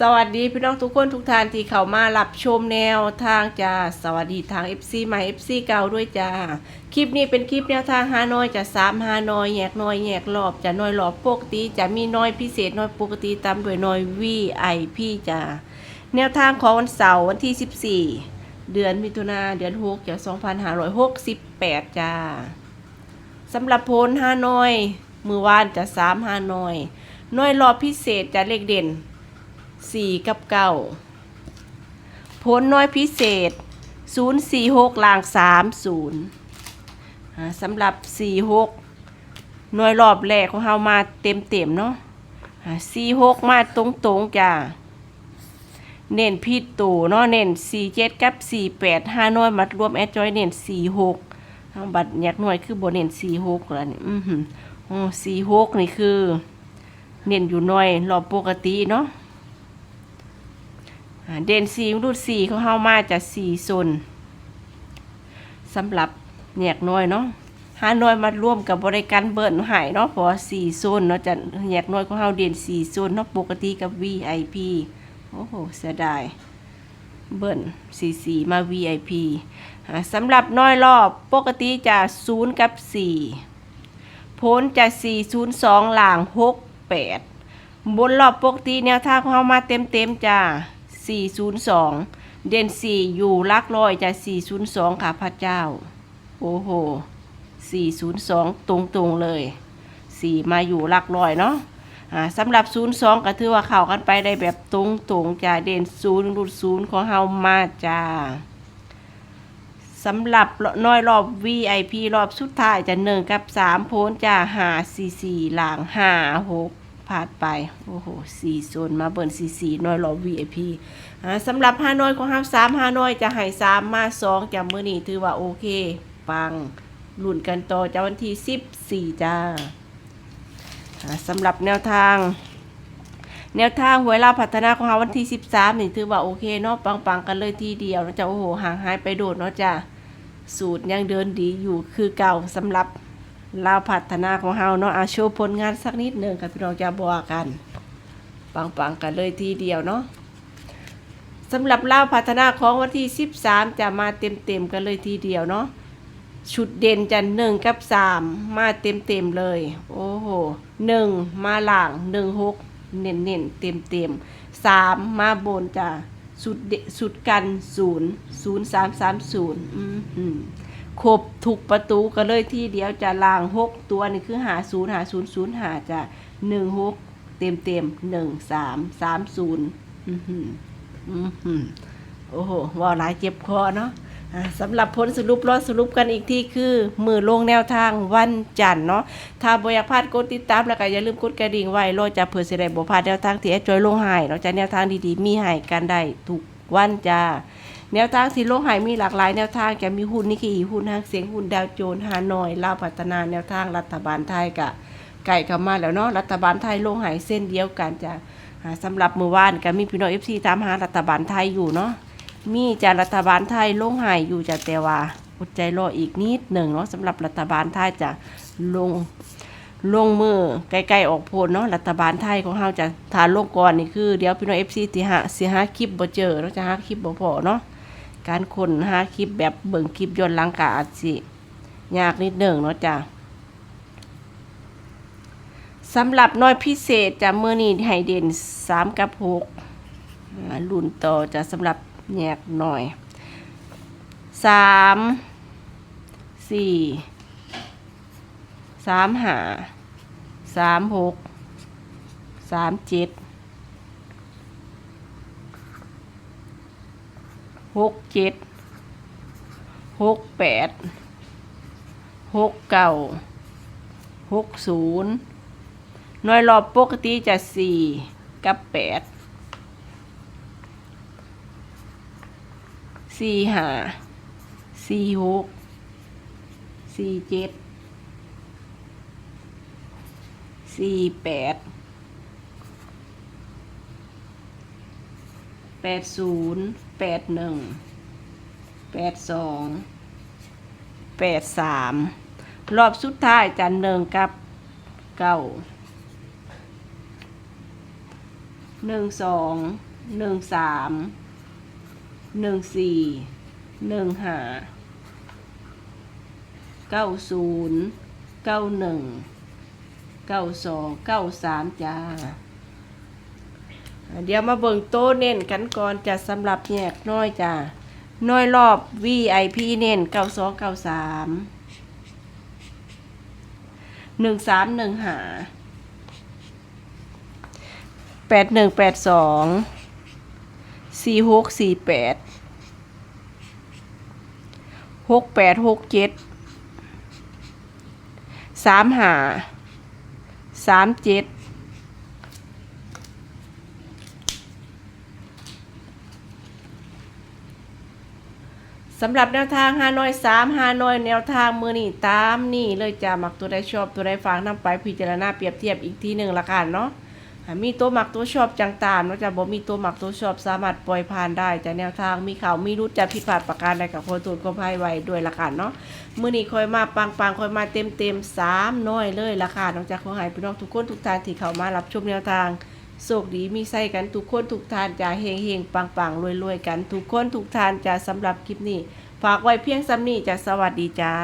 สวัสดีพี่น้องทุกคนทุกท่านที่เข้ามารับชมแนวทางจ้าสวัสดีทาง FC ใหม่ FC เก่าด้วยจ้าคลิปนี้เป็นคลิปแนวทางฮานอยจะสามฮานอยแยกน้อยแยกรอบจะน้อยรอบปกติจะมีน้อยพิเศษน้อยปกติตามด้วยน้อย VIP จ้าแนวทางของวันเสาร์วันที่ 14 เดือนมิถุนาเดือน6จาก2568จ้าสำหรับโพลฮานอย มือวานจะสามฮานอย น้อยรอบพิเศษจะเลขเด่น สี่กับเก้าผลน้อยพิเศษศูนย์สี่หกลางสามศูนย์สำหรับสี่หกน่วยรอบแรกของเฮามาเต็มเต็มเนาะสี่หกมาตรงตรงจ้าเน้นพิดตูเนาะเน้นสี่เจ็ดกับสี่แปดห้าน่วยมัดรวมแอดจอยเน้นสี่หกบัตรอยากหน่วยคือโบเน้นสี่หกแล้วนี่อือหืออ๋อสี่หกนี่คือ เน้นอยู่หน่วยรอบปกติเนาะ เด่นสีรูดสีของเฮามาจากสี่โซนสำหรับแยกน้อยเนาะห้าน้อยมาร่วมกับบริการเบิร์นหายเนาะพราะว่โซนเนาะจะแยกน้อยของเฮาเด่นสี่โซนเนาะปกติกับ VIP โอ้โหเสียดายเบิร์นสี่สี่มา VIP อ่าสำหรับน้อยรอบปกติจะ0กับ4พ้นจะ402หลาง68บนรอบปกติแนวทางของเรามาเต็มเต็มจ้า 402 เด่น 4 อยู่ลักลอยจะ402 ค่ะพระเจ้า โอ้โห 402 ตรงตรงเลย 4 มาอยู่ลักลอยเนาะสำหรับ 02 ก็ถือว่าเข้ากันไปได้แบบตรงตรงจะเด่นศูนย์ของเฮามาจ้าสำหรับน้อยรอบ VIP รอบสุดท้ายจะ1กับ 3 โพนจะ5 4 4หลัง5 6 พลาดไป โอ้โหสี่โซนมาเบิร์นสี่สี่น้อยรอ VIP อ่าสำหรับห้าน้อยของห้าสามห้าน้อยจะหายสามมาสองจามือนี่ถือว่าโอเค ปังหลุ่นกันต่อจะวันที่สิบสี่จ้าสำหรับแนวทาง แนวทางหวยลาพัฒนาของเราวันที่ 13 นี่ถือว่าโอเคเนาะปังๆกันเลยทีเดียวนะจ๊ะโอ้โหห่างหายไปโดดเนาะจ้ะสูตรยังเดินดีอยู่คือเก่าสำหรับ ลาวพัฒนาของเราเนาะอาโชว์ผลงานสักนิดหนึ่งกับพี่น้องจะบอกกัน ปังๆกันเลยทีเดียวเนาะสำหรับลาวพัฒนาของวันที่ 13 จะมาเต็มๆกันเลยทีเดียวเนาะชุดเด่นจะหนึ่งกับสามมาเต็มๆเลย โอ้โหหนึ่งมาหลังหนึ่งหกเน้นเน้นเต็มเต็มสามมาบนจ้ะสุดสุดกันศูนย์ศูนย์สามสามศูนย์อืม ครบถูกประตูก็เลยที่เดียวจะล่างหกตัวนี่คือหาศูนย์หาศูนย์ศูนย์หาจะหนึ่งหกเต็มเต็มหนึ่งสามสามศูนย์อืมอืมอืมอืมโอ้โหว่าหลายเจ็บคอเนาะสำหรับผลสรุปรอสรุปกันอีกที่คือ มือลงแนวทางวันจันทร์เนาะถ้าบอยากพลาดกดติดตามแล้วก็อย่าลืมกดกระดิ่งไว้รอจะเผื่อสิได้บ่พลาดแนวทางที่แอจอยลงให้เนาะจะแนวทางดีๆ มีให้กันได้ทุกวันจ้า แนวทางที่ลงให้มีหลากหลายแนวทางจะมีหุ้นนิกเกิหุ้นห้างเสียงหุ้นดาวโจนส์ฮานอยลาวพัฒนาแนวทางรัฐบาลไทยกะไก่เข้ามาแล้วเนาะรัฐบาลไทยโลงให้เส้นเดียวกันจะอ่าสำหรับเมื้อวานก็มีพี่น้อง FC ตามหารัฐบาลไทยอยู่เนาะมีจากรัฐบาลไทยลงหายอยู่จากแต่ว่าอดใจรออีกนิดหนึ่งเนาะสำหรับรัฐบาลไทยจะลงลงมือใกล้ๆออกโพลเนาะรัฐบาลไทยของเฮาจะฐานลงก่อนนี่คือ เดี๋ยวพี่น้อง FC สิหาสิหาคลิปบ่เจอเนาจะหาคลิปบ่พอเนาะ การคนหาคลิปแบบเบิ่งคลิปย้อนหลังก็อาจสิยากนิดหนึ่งเนาะจ้ะสำหรับน้อยพิเศษจะเมื้อนี้ให้เด่น3กับ6อ่ารุ่นต่อจะสำหรับแยกหน่อยสามสี่สามหาสามหกสามเจ็ด หกเจ็ดหกแปดหกเก้าหกศูนย์หน่วยรอบปกติจะสี่กับแปดสี่ห้าสี่หกสี่เจ็ดสี่แปด ปดศูนย์แปดหนึ่งแปดสองแปดสามรอบสุดท้ายจันหนึ่งกับเก้าหนึ่งสองหนึ่งสามหนึ่งสี่หนึ่งห้าเก้าศูนย์เก้าหนึ่งเก้าสองเก้าสามจ้า เดี๋ยวมาเบิ่งโต๊ะเน้นกันก่อนจะสำหรับแยกน้อยจ้าน้อยรอบ VIP เน้นเก้าสองเก้าสามหนึ่งสามหนึ่งหาแปดหนึ่งแปดสองสี่หกสี่แปดหกแปดหกเจ็ดสามหาสามเจ็ด สำหรับแนวทางฮานอยสามฮานอยแนวทางมือนี่ตามนี่เลยจะมักตัวใดชอบตัวใดฟังนำไปพิจารณาเปรียบเทียบอีกทีหนึ่งละกันเนาะมีตัวหมักตัวชอบจังตามนาะจะบ่มีตัวหมักตัวชอบสามารถปล่อยผ่านได้แต่แนวทางมีข่าวมีรุดจะผิดพลาดประการใดกับคนตูนก็พายไว้ด้วยละกันเนาะมือนี้คอยมาปังปังคอยมาเต็มเต็มสามน้อยเลยละค่ะนอกจากขอใหายพี่น้องทุกคนทุกท่านที่เข้ามารับชมแนวทาง โชคดีมีไส้กันทุกคนทุกทานจะเฮงเฮงปังปังรวยรวยกัน ทุกคนทุกทานจะสำหรับคลิปนี้ ฝากไว้เพียงซ้ำนี้จะสวัสดีจ้า